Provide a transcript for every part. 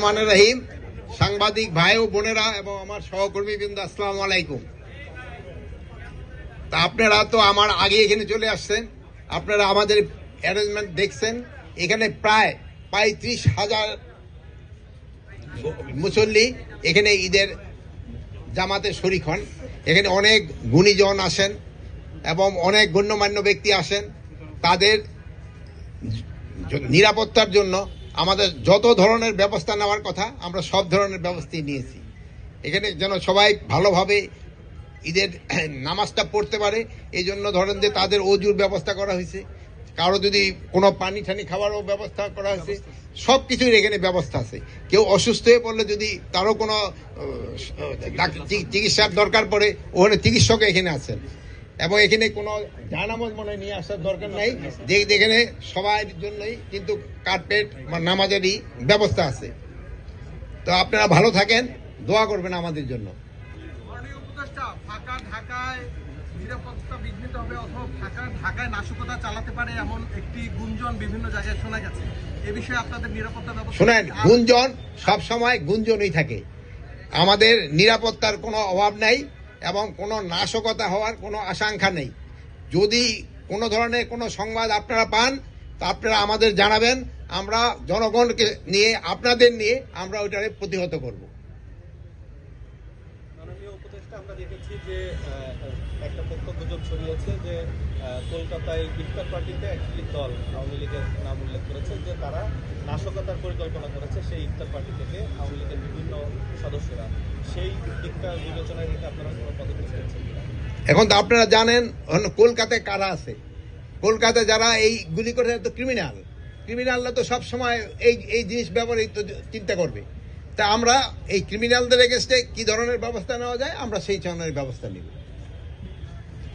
রহমান রহিম, সাংবাদিক ভাই ও বোনেরা এবং আমার সহকর্মী বৃন্দ আসসালাম আলাইকুম। তা আপনারা তো আমার আগে এখানে চলে আসছেন, আপনারা আমাদের অ্যারেঞ্জমেন্ট দেখছেন, এখানে প্রায় পঁয়ত্রিশ হাজার মুসল্লি এখানে ঈদের জামাতে শরিক হন। এখানে অনেক গুণীজন আসেন এবং অনেক গণ্যমান্য ব্যক্তি আসেন। তাদের নিরাপত্তার জন্য আমাদের যত ধরনের ব্যবস্থা নেওয়ার কথা, আমরা সব ধরনের ব্যবস্থাই নিয়েছি। এখানে যেন সবাই ভালোভাবে ঈদের নামাজটা পড়তে পারে এই জন্য ধরেন যে তাদের অজুর ব্যবস্থা করা হয়েছে। কারও যদি কোনো পানি টানি খাওয়ারও ব্যবস্থা করা হয়েছে সব কিছুর এখানে ব্যবস্থা আছে। কেউ অসুস্থ হয়ে পড়লে যদি তারও কোনো চিকিৎসার দরকার পড়ে, ওখানে চিকিৎসক এখানে আছেন। এবং এখানে কোনো জানামত মনে নিয়ে আসার দরকার নাই। যে এখানে সবার জন্যই কিন্তু কার্পেট বা নামাজেরই ব্যবস্থা আছে। তো আপনারা ভালো থাকেন দোয়া করবেন আমাদের জন্য। ফাঁকা ঢাকায় নিরাপত্তা বিঘ্নিত হবে অথবা ফাঁকা ঢাকায় নাশকতা চালাতে পারে এমন একটি গুঞ্জন বিভিন্ন জায়গায় শোনা গেছে। এ বিষয়ে আপনাদের নিরাপত্তা ব্যবস্থা শোনেন গুঞ্জন সব সময় গুঞ্জনই থাকে। আমাদের নিরাপত্তার কোনো অভাব নাই। এবং কোনো নাশকতা হওয়ার কোনো আশঙ্কা নেই। যদি কোনো ধরনের কোনো সংবাদ আপনারা পান, তা আপনারা আমাদের জানাবেন। আমরা জনগণকে নিয়ে, আপনাদের নিয়ে আমরা ওইটারে প্রতিহত করব। আমরা দেখেছি যে একটা ছড়িয়েছে যে কলকাতায় ইফতার পার্টিতে একটি দল আওয়ামী লীগের নাম উল্লেখ করেছে যে তারা নাশকতার পরিকল্পনা করেছে সেই ইফতার পার্টি থেকে আওয়ামী লীগের বিভিন্ন সদস্যরা। সেই দিকটা বিবেচনায় রেখে আপনারা কোনো পদক্ষেপ নিয়েছেন এখন তো আপনারা জানেন কলকাতায় কারা আছে? কলকাতায় যারা এই গুলি করে তো ক্রিমিনাল ক্রিমিনালরা তো সব সময় এই এই জিনিস ব্যবহৃত চিন্তা করবে। তা আমরা এই ক্রিমিনালদের এগেনস্টে কি ধরনের ব্যবস্থা নেওয়া যায়? আমরা সেই ধরনের ব্যবস্থা নিব।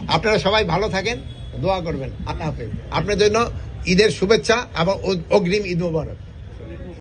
আপনারা সবাই ভালো থাকেন, দোয়া করবেন। আল্লাহ হাফেজ। আপনার জন্য ঈদের শুভেচ্ছা এবং অগ্রিম ঈদ মোবারক।